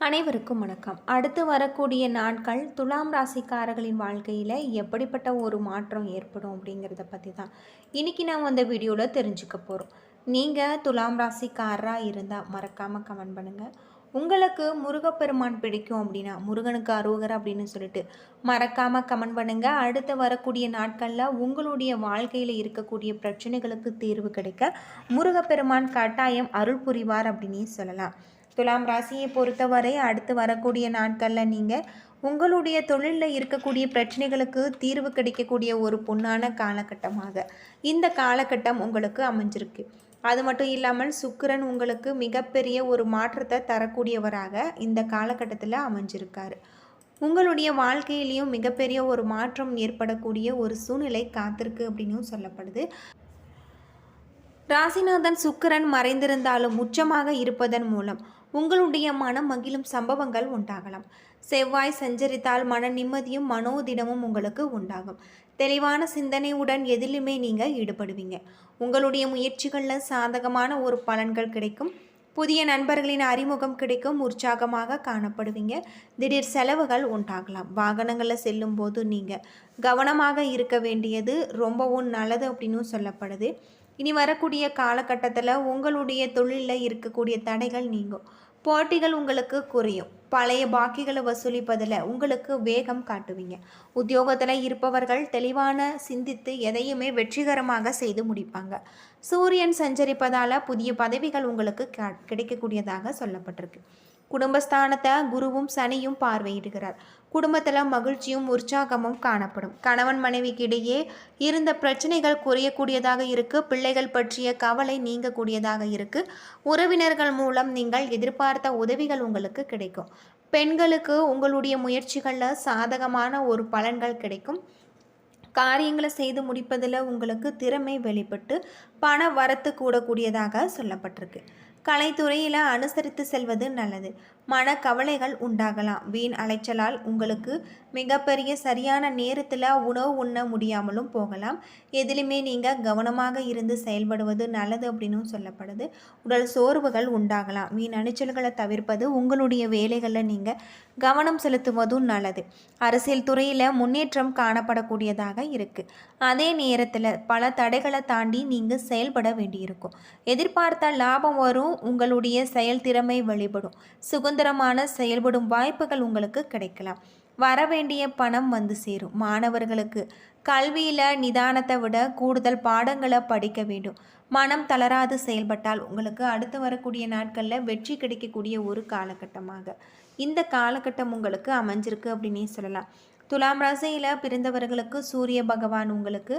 அனைவருக்கும் வணக்கம். அடுத்து வரக்கூடிய நாட்கள் துலாம் ராசிக்காரர்களின் வாழ்க்கையில் எப்படிப்பட்ட ஒரு மாற்றம் ஏற்படும் அப்படிங்கிறத பற்றி தான் இன்றைக்கி நாம் அந்த வீடியோவில் தெரிஞ்சுக்க போகிறோம் நீங்கள் துலாம் ராசிக்காரராக இருந்தால் மறக்காமல் கமெண்ட் பண்ணுங்கள் உங்களுக்கு முருகப்பெருமான் பிடிக்கும் அப்படின்னா முருகனுக்கு அருகர் அப்படின்னு சொல்லிட்டு மறக்காமல் கமெண்ட் பண்ணுங்கள் அடுத்து வரக்கூடிய நாட்களில் உங்களுடைய வாழ்க்கையில் இருக்கக்கூடிய பிரச்சனைகளுக்கு தீர்வு கிடைக்க முருகப்பெருமான் கட்டாயம் அருள் புரிவார் அப்படின்னே சொல்லலாம். துலாம் ராசியை பொறுத்தவரை அடுத்து வரக்கூடிய நாட்களில் நீங்கள் உங்களுடைய தொழிலில் இருக்கக்கூடிய பிரச்சனைகளுக்கு தீர்வு கிடைக்கக்கூடிய ஒரு பொன்னான காலகட்டமாக. இந்த காலகட்டம் உங்களுக்கு அமைஞ்சிருக்கு. அது மட்டும் இல்லாமல் சுக்கிரன் உங்களுக்கு மிகப்பெரிய ஒரு மாற்றத்தை தரக்கூடியவராக இந்த காலகட்டத்தில் அமைஞ்சிருக்காரு. உங்களுடைய வாழ்க்கையிலையும் மிகப்பெரிய ஒரு மாற்றம் ஏற்படக்கூடிய ஒரு சூழ்நிலை காத்திருக்கு அப்படின்னும் சொல்லப்படுது. ராசிநாதன் சுக்கிரன் மறைந்திருந்தாலும் உச்சமாக இருப்பதன் மூலம் உங்களுடைய மனம் மகிழும் சம்பவங்கள் உண்டாகலாம். செவ்வாய் சஞ்சரித்தால் மன நிம்மதியும் மனோதிடமும் உங்களுக்கு உண்டாகும். தெளிவான சிந்தனையுடன் எதிலுமே நீங்கள் ஈடுபடுவீங்க. உங்களுடைய முயற்சிகளில் சாதகமான ஒரு பலன்கள் கிடைக்கும். புதிய நண்பர்களின் அறிமுகம் கிடைக்கும். உற்சாகமாக காணப்படுவீங்க. திடீர் செலவுகள் உண்டாகலாம். வாகனங்களில் செல்லும் போது நீங்கள் கவனமாக இருக்க வேண்டியது ரொம்பவும் நல்லது அப்படின்னு சொல்லப்படுது. இனி வரக்கூடிய காலகட்டத்தில் உங்களுடைய தொழிலில் இருக்கக்கூடிய தடைகள் நீங்கும். போட்டிகள் உங்களுக்கு குறையும். பழைய பாக்கிகளை வசூலிப்பதில் உங்களுக்கு வேகம் காட்டுவீங்க. உத்தியோகத்தில் இருப்பவர்கள் தெளிவான சிந்தித்து எதையுமே வெற்றிகரமாக செய்து முடிப்பாங்க. சூரியன் சஞ்சரிப்பதால் புதிய பதவிகள் உங்களுக்கு கிடைக்கக்கூடியதாக சொல்லப்பட்டிருக்கு. குடும்பஸ்தானத்தை குருவும் சனியும் பார்வையிடுகிறார். குடும்பத்தில் மகிழ்ச்சியும் உற்சாகமும் காணப்படும். கணவன் மனைவிக்கு இடையே இருந்த பிரச்சனைகள் குறையக்கூடியதாக இருக்கு. பிள்ளைகள் பற்றிய கவலை நீங்கக்கூடியதாக இருக்கு. உறவினர்கள் மூலம் நீங்கள் எதிர்பார்த்த உதவிகள் உங்களுக்கு கிடைக்கும். பெண்களுக்கு உங்களுடைய முயற்சிகளில் சாதகமான ஒரு பலன்கள் கிடைக்கும். காரியங்களை செய்து முடிப்பதில் உங்களுக்கு திறமை வெளிப்பட்டு பண வரத்து கூடக்கூடியதாக சொல்லப்பட்டிருக்கு. கலைத்துறையில் அனுசரித்து செல்வது நல்லது. மன கவலைகள் உண்டாகலாம். வீண் அலைச்சலால் உங்களுக்கு மிகப்பெரிய சரியான நேரத்தில் உணவு உண்ண முடியாமலும் போகலாம். எதிலுமே நீங்கள் கவனமாக இருந்து செயல்படுவது நல்லது அப்படின்னு சொல்லப்படுது. உடல் சோர்வுகள் உண்டாகலாம். வீண் அணிச்சல்களை தவிர்ப்பது உங்களுடைய வேலைகளில் நீங்கள் கவனம் செலுத்துவதும் நல்லது. அரசியல் துறையில் முன்னேற்றம் காணப்படக்கூடியதாக இருக்குது அதே நேரத்தில் பல தடைகளை தாண்டி நீங்கள் செயல்பட வேண்டியிருக்கும். எதிர்பார்த்த லாபம் வரும் உங்களுடைய செயல்திறமை வெளிப்படும். சுதந்திரமான செயல்படும் வாய்ப்புகள் உங்களுக்கு கிடைக்கலாம். வர வேண்டிய பணம் வந்து சேரும். மாணவர்களுக்கு கல்வியில் நிதானத்தை விட கூடுதல் பாடங்களை படிக்க வேண்டும். மனம் தளராது செயல்பட்டால் உங்களுக்கு அடுத்து வரக்கூடிய நாட்களில் வெற்றி கிடைக்கக்கூடிய ஒரு காலகட்டமாக. இந்த காலகட்டம் உங்களுக்கு அமைஞ்சிருக்கு அப்படின்னே சொல்லலாம். துலாம் ராசியில் பிறந்தவர்களுக்கு சூரிய பகவான் உங்களுக்கு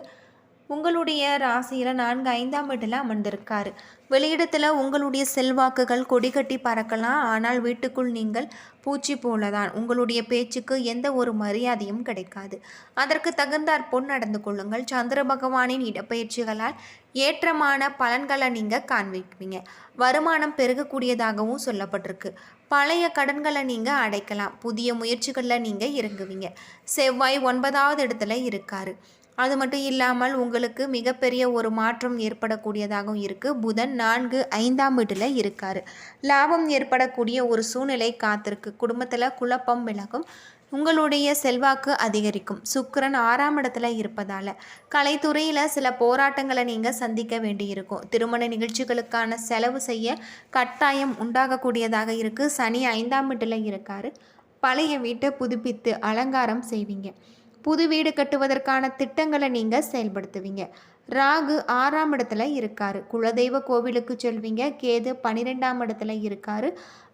உங்களுடைய ராசியில் நான்கு ஐந்தாம் வீட்டில் அமர்ந்திருக்காரு. வெளியிடத்தில் உங்களுடைய செல்வாக்குகள் கொடி கட்டி பறக்கலாம். ஆனால் வீட்டுக்குள் நீங்கள் பூச்சி போலதான். உங்களுடைய பேச்சுக்கு எந்த ஒரு மரியாதையும் கிடைக்காது. அதற்கு தகுந்தாற் பொன் நடந்து கொள்ளுங்கள். சந்திர பகவானின் இடப்பயிற்சிகளால் ஏற்றமான பலன்களை நீங்கள் காண்பிப்பீங்க. வருமானம் பெருகக்கூடியதாகவும் சொல்லப்பட்டிருக்கு. பழைய கடன்களை நீங்கள் அடைக்கலாம். புதிய முயற்சிகளில் நீங்கள் இறங்குவீங்க. செவ்வாய் ஒன்பதாவது இடத்துல இருக்காரு. அது மட்டும் இல்லாமல் உங்களுக்கு மிகப்பெரிய ஒரு மாற்றம் ஏற்படக்கூடியதாகவும் இருக்குது புதன் நான்கு ஐந்தாம் வீட்டில் இருக்கார். லாபம் ஏற்படக்கூடிய ஒரு சூழ்நிலை காத்திருக்கு. குடும்பத்தில் குழப்பம் விலகும். உங்களுடைய செல்வாக்கு அதிகரிக்கும். சுக்கரன் ஆறாம் இடத்துல இருப்பதால் கலைத்துறையில் சில போராட்டங்களை நீங்கள் சந்திக்க வேண்டியிருக்கும். திருமண நிகழ்ச்சிகளுக்கான செலவு செய்ய கட்டாயம் உண்டாகக்கூடியதாக இருக்குது சனி ஐந்தாம் வீட்டில் இருக்கார். பழைய வீட்டை புதுப்பித்து அலங்காரம் செய்வீங்க. புது வீடு கட்டுவதற்கான திட்டங்களை நீங்கள் செயல்படுத்துவீங்க. ராகு ஆறாம் இடத்துல இருக்காரு. குலதெய்வ கோவிலுக்கு செல்வீங்க. கேது பன்னிரெண்டாம் இடத்துல இருக்காரு.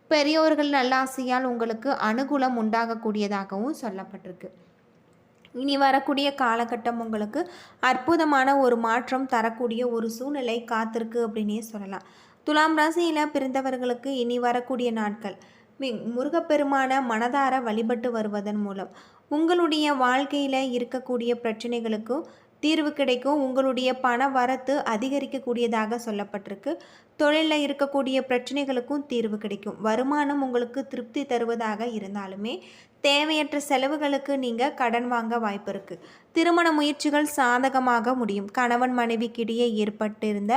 பெரியோர்கள் நல்லாசையால் உங்களுக்கு அனுகூலம் உண்டாகக்கூடியதாகவும் சொல்லப்பட்டிருக்கு. இனி வரக்கூடிய காலகட்டம் உங்களுக்கு அற்புதமான ஒரு மாற்றம் தரக்கூடிய ஒரு சூழ்நிலை காத்திருக்கு அப்படின்னே சொல்லலாம். துலாம் ராசியில் பிறந்தவர்களுக்கு இனி வரக்கூடிய நாட்கள். முருகப்பெருமான மனதார வழிபட்டு வருவதன் மூலம். உங்களுடைய வாழ்க்கையில் இருக்கக்கூடிய பிரச்சனைகளுக்கும் தீர்வு கிடைக்கும். உங்களுடைய பண வரத்து அதிகரிக்கக்கூடியதாக சொல்லப்பட்டிருக்கு. தொழிலில் இருக்கக்கூடிய பிரச்சனைகளுக்கும் தீர்வு கிடைக்கும். வருமானம் உங்களுக்கு திருப்தி தருவதாக இருந்தாலுமே தேவையற்ற செலவுகளுக்கு நீங்கள் கடன் வாங்க வாய்ப்பு இருக்குது திருமண முயற்சிகள் சாதகமாக முடியும். கணவன் மனைவிக்கிடையே ஏற்பட்டிருந்த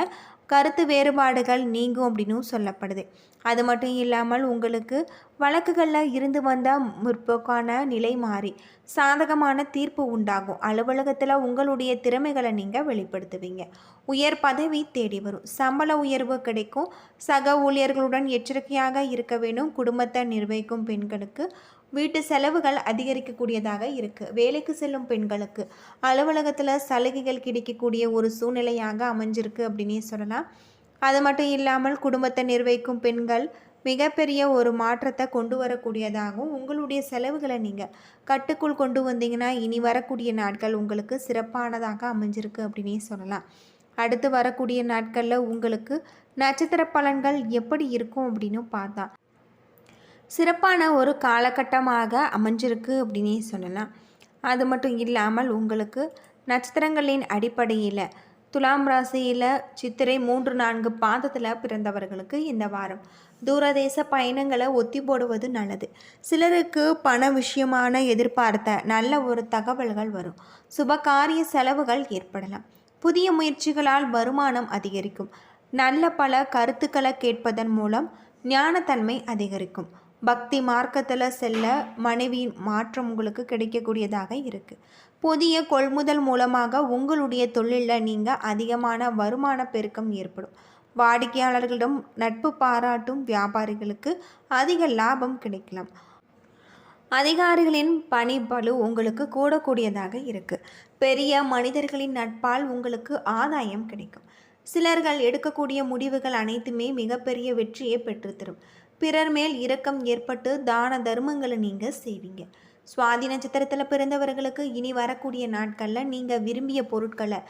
கருத்து வேறுபாடுகள் நீங்கும் அப்படின்னு சொல்லப்படுது. அது மட்டும் இல்லாமல் உங்களுக்கு வழக்குகளில் இருந்து வந்த முற்போக்கான நிலை மாறி சாதகமான தீர்ப்பு உண்டாகும். அலுவலகத்தில் உங்களுடைய திறமைகளை நீங்கள் வெளிப்படுத்துவீங்க. உயர் பதவி தேடி வரும். சம்பள உயர்வு கிடைக்கும். சக ஊழியர்களுடன் எச்சரிக்கையாக இருக்க வேண்டும். குடும்பத்தை நிர்வகிக்கும் பெண்களுக்கு வீட்டு செலவுகள் அதிகரிக்கக்கூடியதாக இருக்குது வேலைக்கு செல்லும் பெண்களுக்கு. அலுவலகத்தில் சலுகைகள் கிடைக்கக்கூடிய ஒரு சூழ்நிலையாக அமைஞ்சிருக்கு அப்படின்னே சொல்லலாம். அது மட்டும் இல்லாமல் குடும்பத்தை நிர்வகிக்கும் பெண்கள் மிகப்பெரிய ஒரு மாற்றத்தை கொண்டு வரக்கூடியதாகவும் உங்களுடைய செலவுகளை நீங்கள் கட்டுக்குள் கொண்டு வந்தீங்கன்னா இனி வரக்கூடிய நாட்கள் உங்களுக்கு சிறப்பானதாக அமைஞ்சிருக்கு அப்படின்னே சொல்லலாம். அடுத்து வரக்கூடிய நாட்களில் உங்களுக்கு நட்சத்திர பலன்கள் எப்படி இருக்கும் அப்படின்னு பார்த்தா சிறப்பான ஒரு காலகட்டமாக அமைஞ்சிருக்கு அப்படின்னே சொல்லலாம். அது மட்டும் இல்லாமல் உங்களுக்கு நட்சத்திரங்களின் அடிப்படையில் துலாம் ராசியில் சித்திரை மூன்று நான்கு பாதத்தில் பிறந்தவர்களுக்கு இந்த வாரம் தூரதேச பயணங்களை ஒத்தி போடுவது நல்லது. சிலருக்கு பண விஷயமான எதிர்பார்த்த நல்ல ஒரு தகவல்கள் வரும். சுபகாரிய செலவுகள் ஏற்படலாம். புதிய முயற்சிகளால் வருமானம் அதிகரிக்கும். நல்ல பல கருத்துக்களை கேட்பதன் மூலம் ஞானத்தன்மை அதிகரிக்கும். பக்தி மார்க்கத்தில் செல்ல மனைவியின் மாற்றம் உங்களுக்கு கிடைக்கக்கூடியதாக இருக்குது புதிய கொள்முதல் மூலமாக உங்களுடைய தொழிலில் நீங்கள் அதிகமான வருமான பெருக்கம் ஏற்படும். வாடிக்கையாளர்களிடம் நட்பு பாராட்டும் வியாபாரிகளுக்கு அதிக லாபம் கிடைக்கலாம். அதிகாரிகளின் பணி உங்களுக்கு கூடக்கூடியதாக இருக்குது பெரிய மனிதர்களின் நட்பால் உங்களுக்கு ஆதாயம் கிடைக்கும். சிலர்கள் எடுக்கக்கூடிய முடிவுகள் அனைத்துமே மிகப்பெரிய வெற்றியை பெற்றுத்தரும். பிறர் மேல் இரக்கம் ஏற்பட்டு தான தர்மங்களை நீங்கள் செய்வீங்க. சுவாதி நட்சத்திரத்தில் பிறந்தவர்களுக்கு இனி வரக்கூடிய நாட்களில் நீங்கள் விரும்பிய பொருட்களை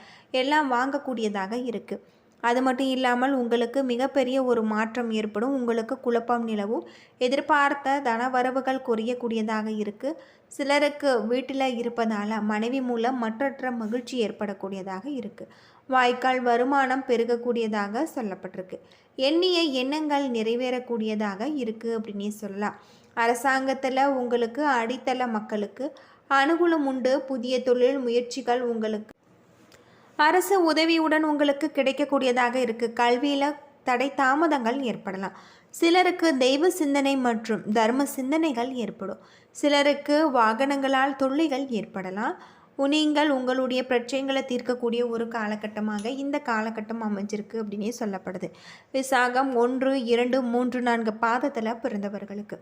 எல்லாம் வாங்கக்கூடியதாக இருக்குது அது மட்டும் இல்லாமல் உங்களுக்கு மிகப்பெரிய ஒரு மாற்றம் ஏற்படும். உங்களுக்கு குழப்பம் நிலவும். எதிர்பார்த்த தன வரவுகள் குறையக்கூடியதாக இருக்குது சிலருக்கு வீட்டில் இருப்பதால் மனைவி மூலம் மற்றற்ற மகிழ்ச்சி ஏற்படக்கூடியதாக இருக்குது வாய்க்கால் வருமானம் பெருகக்கூடியதாக சொல்லப்பட்டிருக்கு. எண்ணிய எண்ணங்கள் நிறைவேறக்கூடியதாக இருக்குது அப்படின்னே சொல்லலாம். அரசாங்கத்தில் உங்களுக்கு அடித்தள மக்களுக்கு அனுகூலம் உண்டு. புதிய தொழில் முயற்சிகள் உங்களுக்கு அரசு உதவியுடன் உங்களுக்கு கிடைக்கக்கூடியதாக இருக்குது கல்வியில் தடை தாமதங்கள் ஏற்படலாம். சிலருக்கு தெய்வ சிந்தனை மற்றும் தர்ம சிந்தனைகள் ஏற்படும். சிலருக்கு வாகனங்களால் தொல்லைகள் ஏற்படலாம். நீங்கள் உங்களுடைய பிரச்சனைகளை தீர்க்கக்கூடிய ஒரு காலகட்டமாக இந்த காலகட்டம் அமைஞ்சிருக்கு அப்படின்னே சொல்லப்படுது. விசாகம் ஒன்று இரண்டு மூன்று நான்கு பாதத்தில் பிறந்தவர்களுக்கு.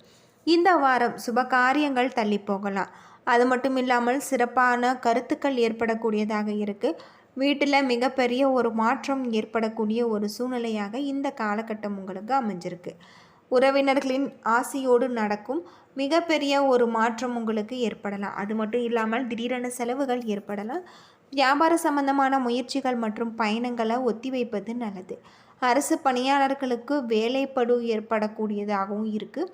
இந்த வாரம் சுப காரியங்கள் தள்ளி போகலாம். அது மட்டும் இல்லாமல் சிறப்பான கருத்துக்கள் ஏற்படக்கூடியதாக இருக்குது வீட்டில் மிகப்பெரிய ஒரு மாற்றம் ஏற்படக்கூடிய ஒரு சூழ்நிலையாக இந்த காலகட்டம் உங்களுக்கு அமைஞ்சிருக்கு. உறவினர்களின் ஆசையோடு நடக்கும். மிகப்பெரிய ஒரு மாற்றம் உங்களுக்கு ஏற்படலாம். அது மட்டும் இல்லாமல் திடீரென செலவுகள் ஏற்படலாம். வியாபார சம்பந்தமான முயற்சிகள் மற்றும் பயணங்களை ஒத்திவைப்பது நல்லது. அரசு பணியாளர்களுக்கு வேலைப்படு ஏற்படக்கூடியதாகவும் இருக்குது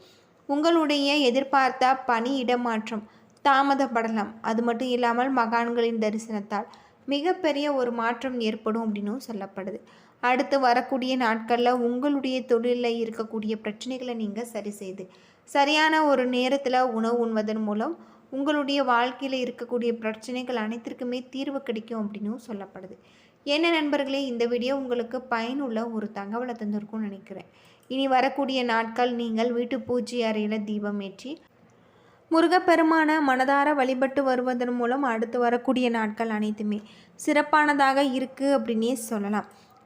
உங்களுடைய எதிர்பார்த்த பணி இடமாற்றம் தாமதப்படலாம். அது மட்டும் இல்லாமல் மகான்களின் தரிசனத்தால் மிகப்பெரிய ஒரு மாற்றம் ஏற்படும் அப்படின்னும் சொல்லப்படுது. அடுத்து வரக்கூடிய நாட்களில் உங்களுடைய தொழிலில் இருக்கக்கூடிய பிரச்சனைகளை நீங்கள் சரி செய்து சரியான ஒரு நேரத்தில் உணவு உண்வதன் மூலம் உங்களுடைய வாழ்க்கையில் இருக்கக்கூடிய பிரச்சனைகள் அனைத்திற்குமே தீர்வு கிடைக்கும் அப்படின்னும் சொல்லப்படுது. என்ன நண்பர்களே இந்த வீடியோ உங்களுக்கு பயனுள்ள ஒரு தகவலை தந்திருக்கும்னு நினைக்கிறேன். இனி வரக்கூடிய நாட்கள் நீங்கள் வீட்டு பூஜை அறையில் தீபம் ஏற்றி முருகப்பெருமான மனதார வழிபட்டு வருவதன் மூலம் அடுத்து வரக்கூடிய நாட்கள் அனைத்துமே சிறப்பானதாக இருக்குது அப்படின்னே சொல்லலாம்.